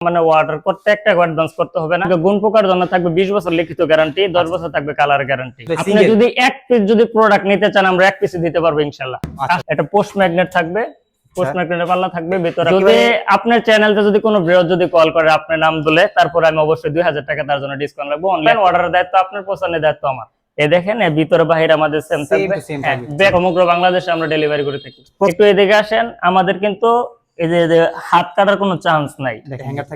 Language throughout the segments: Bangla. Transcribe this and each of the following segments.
মানে অর্ডার করতে একটা অ্যাডভান্স করতে হবে না। গুণ পোকার জন্য থাকবে বিশ বছর লিখিত গ্যারান্টি দশ বছর থাকবে কালার গ্যারান্টি আপনি যদি এক পিস যদি প্রোডাক্ট নিতে চান আমরা এক পিস দিতে পারব ইনশাল্লাহ আচ্ছা। এটা পোস্ট ম্যাগনেট থাকবে পোস্ট ম্যাগনেটের পাল্লা থাকবে ভিতরে যদি আপনার চ্যানেলতে যদি কোনো যদি কল করে আপনার নাম দিলে তারপরে আমি অবশ্যই দুই হাজার টাকা তার জন্য ডিসকাউন্ট রাখব অনলাইন অর্ডারের দায়িত্ব আপনার পছন্দের দায়িত্ব আমার। এ দেখেন ভিতরে বাহির আমাদের সেম থাকবে। হ্যাঁ, সমগ্র বাংলাদেশে আমরা ডেলিভারি করে থাকি। একটু এদিকে আসেন আমাদের কিন্তু এই যে হাত কাটার কোনো চান্স নাই।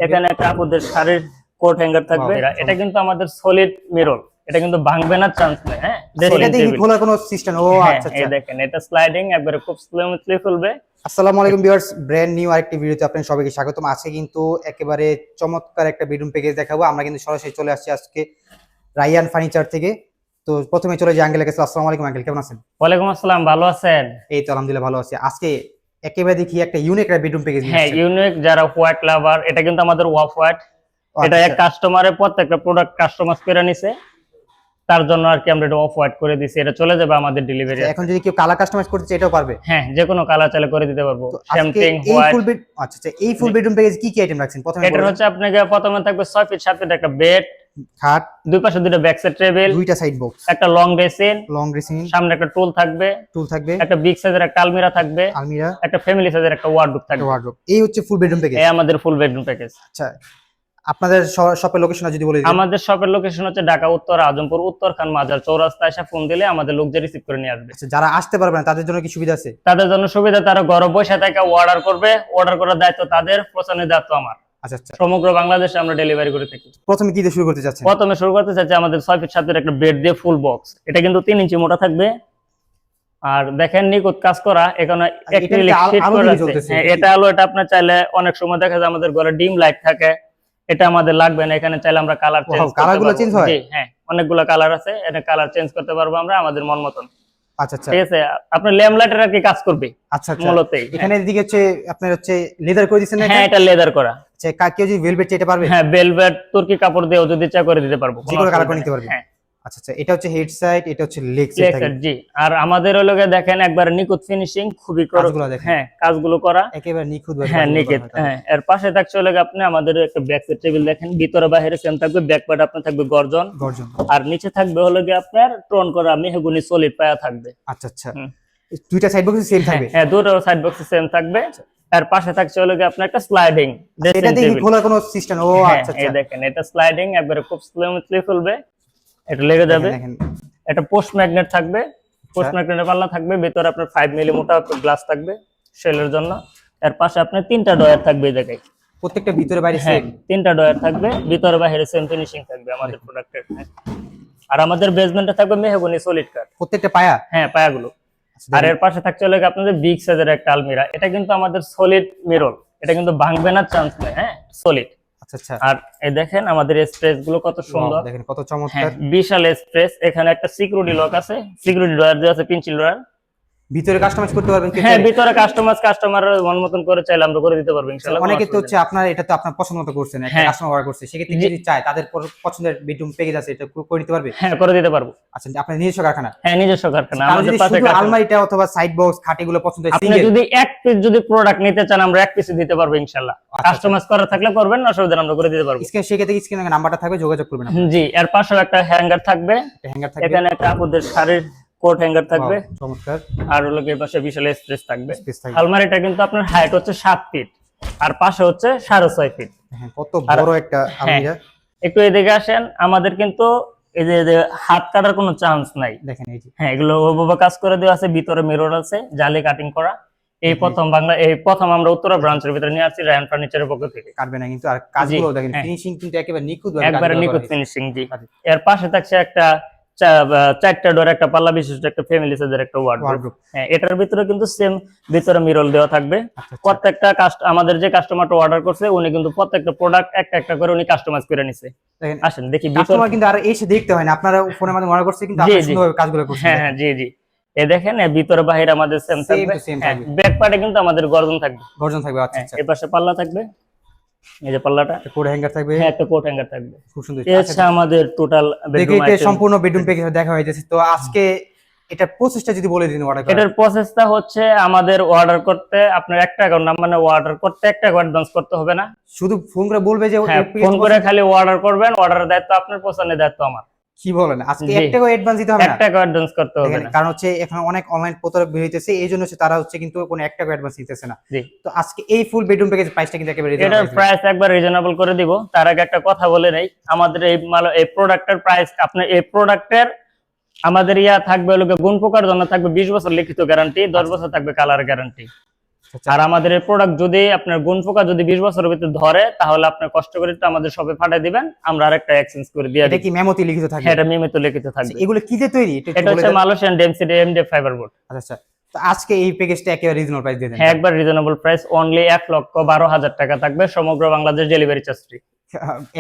এখানে কাপড়দের শাড়ির কোট হ্যাঙ্গার থাকবে। এটা কিন্তু আমাদের সলিড মিরর এটা কিন্তু ভাঙবে না চান্স নেই হ্যাঁ? কোনো সিস্টেম ও হ্যাঁ, আচ্ছা এই আচ্ছা। দেখেন এটা স্লাইডিং একবারে খুব স্মুথলি খুলবে। আসসালামু আলাইকুম ভিউয়ার্স ব্র্যান্ড নিউ আরেকটি ভিডিওতে আপনাদের সবাইকে স্বাগতম। আজকে কিন্তু একেবারে চমৎকার একটা বেডরুম প্যাকেজ দেখাবো। আমরা কিন্তু সরাসরি চলে আসছি আজকে রাইয়ান ফার্নিচার থেকে। তো প্রথমে চলে যাই আঙ্কেলের কাছে। আসসালামু আলাইকুম আঙ্কেল কেমন আছেন? ওয়ালাইকুম আসসালাম ভালো আছেন? এই তো আলহামদুলিল্লাহ ভালো আছি। আজকে একেবারে দেখি একটা ইউনিক বেডরুম প্যাকেজ হ্যাঁ ইউনিক যারা হোয়াইট লাভার এটা কিন্তু আমাদের ওয়াফ হোয়াইট এটা আচ্ছা। এক কাস্টমারের প্রত্যেকটা প্রোডাক্ট কাস্টমাইজ করে নিছে। তার জন্য আর কি আমরা এটা অফ হোয়াইট করে দিছি। এটা চলে যাবে আমাদের ডেলিভারি এখন যদি কেউ কালার কাস্টমাইজ করতে চায় এটাও পারবে? হ্যাঁ যে কোনো কালার চাইলে করে দিতে পারব। এই হোয়াইট আচ্ছা আচ্ছা এই ফুল বেডরুম প্যাকেজ কি কি আইটেম রাখছেন? প্রথমে বলুন। হচ্ছে আপনাকে প্রথমে থাকবে ছয় ফিট সাত ফিট একটা বেড খাট দুই পাশে দুটো ব্যাক সাইড টেবিল দুইটা সাইড বক্স একটা লং ড্রেসিং লং ড্রেসিং সামনে একটা টুল থাকবে টুল থাকবে। একটা বিগ সাইজের একটা আলমিরা থাকবে আলমিরা একটা ফ্যামিলি সাইজের একটা ওয়ার্ডরোব থাকবে। ওয়ার্ডরোব এই হচ্ছে ফুল বেডরুম প্যাকেজ এই আমাদের ফুল বেডরুম প্যাকেজ আচ্ছা আপনাদের শপের লোকেশন যদি বলে আমাদের শপের লোকেশন হচ্ছে ঢাকা উত্তর আজমপুর উত্তর খান মাজার চৌরাস্তা এসে ফোন দিলে আমাদের লোক যে রিসিভ করে নিয়ে আসবে। আচ্ছা যারা আসতে পারবে না তাদের জন্য কি সুবিধা আছে? তাদের জন্য সুবিধা তারা ঘরে বসে থেকে অর্ডার করবে। অর্ডার করার দায়িত্ব তাদের পৌঁছানোর দায়িত্ব আমার। আচ্ছা আচ্ছা। সমগ্র বাংলাদেশে আমরা ডেলিভারি করে থাকি। প্রথমে কি দিয়ে শুরু করতে চাচ্ছেন? প্রথমে শুরু করতে চাচ্ছি আমাদের ছয় ফিট সাতের একটা বেড দিয়ে ফুল বক্স এটা কিন্তু তিন ইঞ্চি মোটা থাকবে। আর দেখেন নিখুঁত কাজ করা এখানে এটা acrylic আলো-। হ্যাঁ, এটা আপনার চাইলে অনেক সময় দেখা যায় আমাদের ঘরে ডিম লাইট থাকে। এটা আমাদের লাগবে না এখানে চাইলে আমরা কালার চেঞ্জ colour গুলো change হয়? হ্যাঁ অনেকগুলো কালার আছে এটা কালার চেঞ্জ করতে পারব আমরা আমাদের মন মতন। আচ্ছা আচ্ছা। ঠিক আছে আপনার ল্যাম্প লাইটের আর কি কাজ করবে? আচ্ছা আচ্ছা। মূলত এখানে এদিকে হচ্ছে আপনার হচ্ছে লেদার করে না হ্যাঁ এটা? লেদার করা। আচ্ছা কাকিও যদি ভেলভেট চাইতে পারবে? হ্যাঁ ভেলভেট তুর্কি কাপড় দিয়েও যদি চা করে দিতে পারব যে কোনো কালার করে নিতে পারবে। হ্যাঁ। আচ্ছা আচ্ছা এটা হচ্ছে হেড সাইড এটা হচ্ছে লেগ সাইড জি। আর আমাদের হলো গিয়ে দেখেন একবার নিখুঁত ফিনিশিং খুবই করো- কাজগুলো দেখেন। হ্যাঁ কাজগুলো করা। একেবারে নিখুঁত হ্যাঁ হ্যাঁ এর পাশে থাকছে হলো গিয়ে আপনি আমাদের একটা ব্যাক সাইড টেবিল দেখেন। ভিতরে বাইরে সেম থাকবে ব্যাক পার্ট আপনার থাকবে গর্জন। গর্জন। আর নিচে থাকবে হলো গিয়ে আপনার করা মেহগুনি সলিড পায়া থাকবে। আচ্ছা আচ্ছা। দুইটা সাইড বক্স সেম হ্যাঁ থাকবে? হ্যাঁ দুটো সাইড বক্স সেম থাকবে। এর পাশে থাকছে হলো গিয়ে আপনার একটা স্লাইডিং এটা দেখি খোলার কোনো সিস্টেম ও হ্যাঁ আচ্ছা আচ্ছা। দেখেন এটা স্লাইডিং একবারে খুব খুলবে। এটা লেগে যাবে। একটা পোস্ট ম্যাগনেট থাকবে। পোস্ট আচ্ছা। ম্যাগনেটের পাল্লা থাকবে ভিতরে আপনার ফাইভ মিলি মোটা গ্লাস থাকবে সেলের জন্য। এর পাশে আপনার তিনটা ডয়ার থাকবে এই জায়গায়। প্রত্যেকটা ভিতরে বাইরে হ্যাঁ সেম তিনটা ডয়ার থাকবে ভিতরে বাইরে সেম ফিনিশিং থাকবে আমাদের প্রোডাক্টের আর আমাদের বেসমেন্টে থাকবে মেহগনি সলিড কাঠ প্রত্যেকটা পায়া? হ্যাঁ পায়াগুলো। আচ্ছা, আর এর পাশে থাকছে হলো গিয়ে আপনাদের বিগ সাইজের একটা আলমিরা। এটা কিন্তু আমাদের সলিড মিরর এটা কিন্তু ভাঙবে না চান্স নেই হ্যাঁ সলিড আচ্ছা। আর এই দেখেন আমাদের স্পেসগুলো কত সুন্দর। দেখেন কত হ্যাঁ চমৎকার। বিশাল স্পেস এখানে একটা সিকিউরিটি লক আছে। সিকিউরিটি ডয়ার দেওয়া আছে পিনচিল ডয়ার ভিতরে কাস্টমাইজ করতে পারবেন হ্যাঁ ভিতরে কাস্টমার কাস্টমার মন মতন করে চাইলে আমরা করে দিতে পারব ইনশাআল্লাহ অনেকে তো হচ্ছে আপনার এটা তো আপনার পছন্দ মতো করছেন একটা হ্যাঁ। কাস্টমার অর্ডার করছে সেক্ষেত্রে। যদি চায় তাদের পছন্দের বেডরুম প্যাকেজ আছে এটা করে দিতে পারবে? হ্যাঁ করে দিতে পারব। আচ্ছা আপনার নিজস্ব কারখানা? হ্যাঁ নিজস্ব কারখানা আমাদের পাশে আলমারিটা অথবা সাইড বক্স খাটিগুলো পছন্দ হয় আপনি যদি এক পিস যদি প্রোডাক্ট নিতে চান আমরা এক পিস দিতে পারব ইনশাআল্লাহ। আচ্ছা। কাস্টমাইজ করা থাকলে করবেন না অসুবিধা আমরা করে দিতে পারব। স্ক্রিন সেক্ষেত্রে স্ক্রিনে নাম্বারটা থাকবে যোগাযোগ করবেন জি এর পাশেও একটা হ্যাঙ্গার থাকবে। হ্যাঙ্গার থাকবে। এখানে একটা আপুদের শাড়ির কোট হ্যাঙ্গার থাকবে। চমৎকার। আর হলো গিয়ে পাশে বিশাল স্পেস থাকবে। আলমারিটা কিন্তু আপনার হাইট হচ্ছে সাত ফিট আর পাশে হচ্ছে সাড়ে ছয় ফিট হ্যাঁ কত বড় একটা আলমিরা। একটু এদিকে আসেন আমাদের কিন্তু এই যে হাত কাটার কোনো চান্স নাই। দেখেন এই যে। হ্যাঁ এগুলো ওভাবে কাজ করে দেওয়া আছে ভিতরে মিরর আছে জালি কাটিং করা। এই প্রথম বাংলা এই প্রথম আমরা উত্তরা ব্রাঞ্চের ভিতরে নিয়ে আসছি রায়ন ফার্নিচারের পক্ষ থেকে। কাটবে না কিন্তু আর কাজগুলো দেখেন হ্যাঁ। ফিনিশিং কিন্তু একেবারে নিখুঁত একবারে নিখুঁত ফিনিশিং জি। আচ্ছা। এর পাশে থাকছে একটা চারটা ডোর একটা পাল্লা বিশিষ্ট একটা ফ্যামিলি সাইজের একটা ওয়ার্ডরোব হ্যাঁ এটার ভিতরে কিন্তু সেম ভিতরে মিরর দেওয়া থাকবে। আচ্ছা আচ্ছা। প্রত্যেকটা কাস্ট আমাদের যে কাস্টমারটা অর্ডার করছে উনি কিন্তু প্রত্যেকটা প্রোডাক্ট একটা একটা করে উনি কাস্টমাইজ করে নিছে। আসেন দেখি কাস্টমার কিন্তু আর এসে দেখতে হয় না। আপনারা ফোনের মাধ্যমে অর্ডার করছে কিন্তু সুন্দরভাবে কাজগুলো করছেন। হ্যাঁ হ্যাঁ জি জি। এ দেখেন ভিতরে বাহির আমাদের সেম থাকবে। ব্যাক পার্টে কিন্তু আমাদের গর্জন থাকবে। গর্জন থাকবে আচ্ছা হ্যাঁ আচ্ছা। এ পাশে পাল্লা থাকবে। এই যে পাল্লাটা। কোট হ্যাঙ্গার থাকবে। হ্যাঁ একটা কোট হ্যাঙ্গার থাকবে। খুব সুন্দর এই আমাদের টোটাল বেডরুম সম্পূর্ণ বেডরুম প্যাকেজ দেখা হয়ে যাচ্ছে তো আজকে এটা প্রসেসটা যদি বলে দিন অর্ডার এটার প্রসেসটা হচ্ছে আমাদের অর্ডার করতে আপনার একটা অ্যাকাউন্ট মানে অর্ডার করতে একটা অ্যাডভান্স করতে হবে না। শুধু ফোন করে বলবে যে হ্যাঁ ফোন করে খালি অর্ডার করবেন অর্ডারের দায়িত্ব আপনার পৌঁছানোর দায়িত্ব আমার। কি বলেন? আজকে জি। এক অ্যাডভান্স দিতে হবে না? একটা অ্যাডভান্স করতে হবে না। কারণ হচ্ছে এখন অনেক অনলাইন প্রতারক বের হইতেছে এই জন্য হচ্ছে তারা হচ্ছে কিন্তু কোনো এক টাকা অ্যাডভান্স দিতেছে না। তো আজকে এই ফুল বেডরুম প্যাকেজ প্রাইসটা কিন্তু একেবারে এটার প্রাইস একবার রিজনেবল করে দিব। তার আগে একটা কথা বলে নেই। আমাদের এই মাল এই প্রোডাক্টের প্রাইস আপনার এই প্রোডাক্টের আমাদের ইয়া থাকবে লোকে গুণ পোকার জন্য থাকবে বিশ বছর লিখিত গ্যারান্টি দশ বছর থাকবে কালার গ্যারান্টি আচ্ছা। আর আমাদের এই প্রোডাক্ট যদি আপনার গুণ পোকা যদি বিশ বছরের ভিতরে ধরে তাহলে আপনার কষ্ট করে একটু আমাদের সবে পাঠিয়ে দিবেন। আমরা আরেকটা এক্সচেঞ্জ করে দিয়ে এটা কি মেমোতে লিখিত থাকে হ্যাঁ এটা মেমোতে লিখিত থাকবে। আচ্ছা, এগুলো কি যে তৈরি? এটা হচ্ছে Malaysian Malaysian density MD fibre board আচ্ছা আচ্ছা। তো আজকে এই প্যাকেজটা একেবারে রিজনেবল প্রাইস দিয়ে দেন। হ্যাঁ একবার রিজনেবল প্রাইস অনলি এক লক্ষ বারো হাজার টাকা থাকবে। সমগ্র বাংলাদেশ ডেলিভারি চার্জ ফ্রি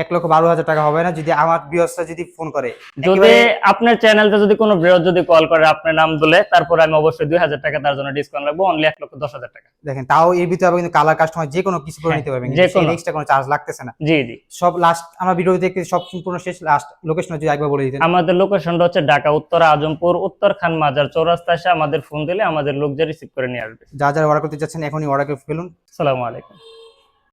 এক লক্ষ বারো হাজার টাকা হবে না যদি আমার বিয়সটা যদি ফোন করে। যদি আপনার চ্যানেলটা যদি কোনো বৃহৎ যদি কল করে আপনার নাম বলে তারপর আমি অবশ্যই দুই হাজার টাকা তার জন্য ডিসকাউন্ট লাগবো অনলি এক লক্ষ দশ হাজার টাকা। দেখেন তাও এর ভিতরে আবার কিন্তু কালার কাস্টমার যে কোনো কিছু করে হ্যাঁ, নিতে পারবেন যে কোনো। এক্সট্রা কোনো চার্জ লাগতেছে না। জি জি। সব লাস্ট আমরা ভিডিও দেখতে সব সম্পূর্ণ শেষ লাস্ট লোকেশন যদি একবার বলে দিতেন। আমাদের লোকেশনটা হচ্ছে ঢাকা উত্তর আজমপুর উত্তর খান মাজার চৌরাস্তা এসে আমাদের ফোন দিলে আমাদের লোক যা রিসিভ করে নিয়ে আসবে। যা যারা অর্ডার করতে চাচ্ছেন এখনই অর্ডার করে ফেলুন। সালামু আলাইকুম।